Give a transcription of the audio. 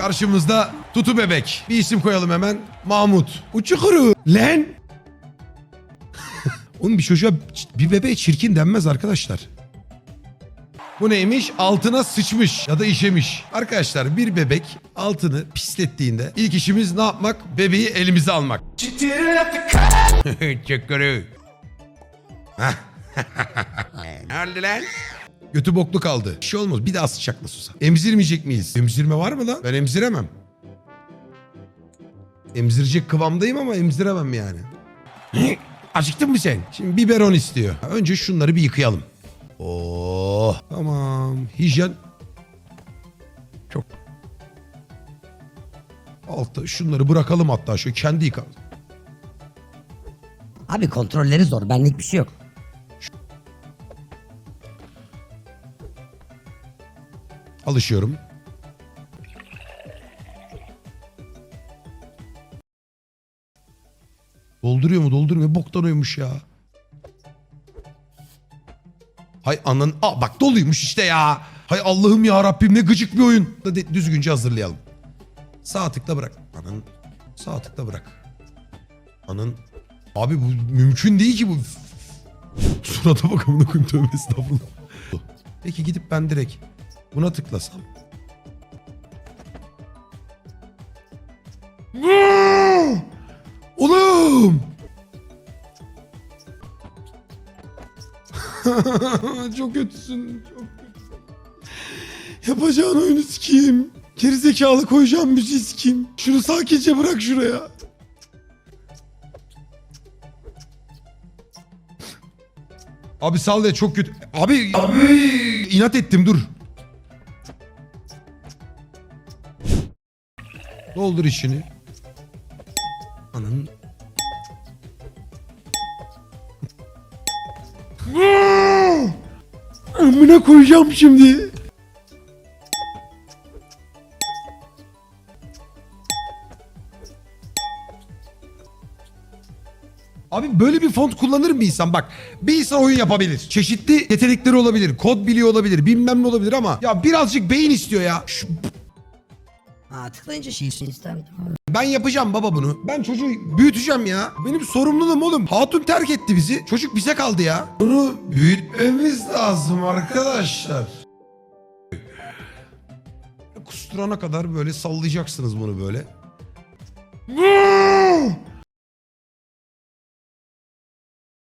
Karşımızda Tutu Bebek. Bir isim koyalım hemen. Mahmut. Uçukuru. Len. Oğlum bir çocuğa bir bebeğe çirkin denmez arkadaşlar. Bu neymiş? Altına sıçmış ya da işemiş. Arkadaşlar bir bebek altını pislettiğinde ilk işimiz ne yapmak? Bebeği elimize almak. Çökkürü. Hah. Nerede lan? Götü boklu kaldı. Bir şey olmaz. Bir daha sıçakla susa. Emzirmeyecek miyiz? Emzirme var mı lan? Ben emziremem. Emzirecek kıvamdayım ama emziremem yani. Acıktın mı sen? Şimdi biberon istiyor. Önce şunları bir yıkayalım. Oh tamam. Hijyen. Çok. Altta şunları bırakalım hatta şu kendi yıka. Abi kontrolleri zor. Benlik bir şey yok. Alışıyorum. Dolduruyor mu dolduruyor mu? Boktan uyumuş ya. Hay anan... Aa bak doluymuş işte ya. Hay Allah'ım ya Rabbim ne gıcık bir oyun. Düzgünce hazırlayalım. Sağ tıkla bırak. Anın sağ tıkla bırak. Anın Abi bu mümkün değil ki bu. Surata bak amına koyayım tövbe estağfurullah. Peki gidip ben direkt buna tıklasam. Oğlum! çok kötüsün. Çok kötüsün. Yapacağın oyunu sikeyim. Gerizekalı koyacağım bir şey sikeyim. Şunu sakince bırak şuraya. Abi sal ya çok kötü. Abi, abi inat ettim dur. Doldur işini. Ananın. Amına koyacağım şimdi. Abi böyle bir font kullanır mı insan? Bak bir insan oyun yapabilir. Çeşitli yetenekleri olabilir. Kod biliyor olabilir. Bilmem ne olabilir ama ya birazcık beyin istiyor ya. Şu- Ha tıklayınca şey sistem. ben yapacağım baba bunu. Ben çocuğu büyüteceğim ya. Benim sorumluluğum oğlum. Hatun terk etti bizi. Çocuk bize kaldı ya. Bunu büyütmemiz lazım arkadaşlar. Kusturana kadar böyle sallayacaksınız bunu böyle.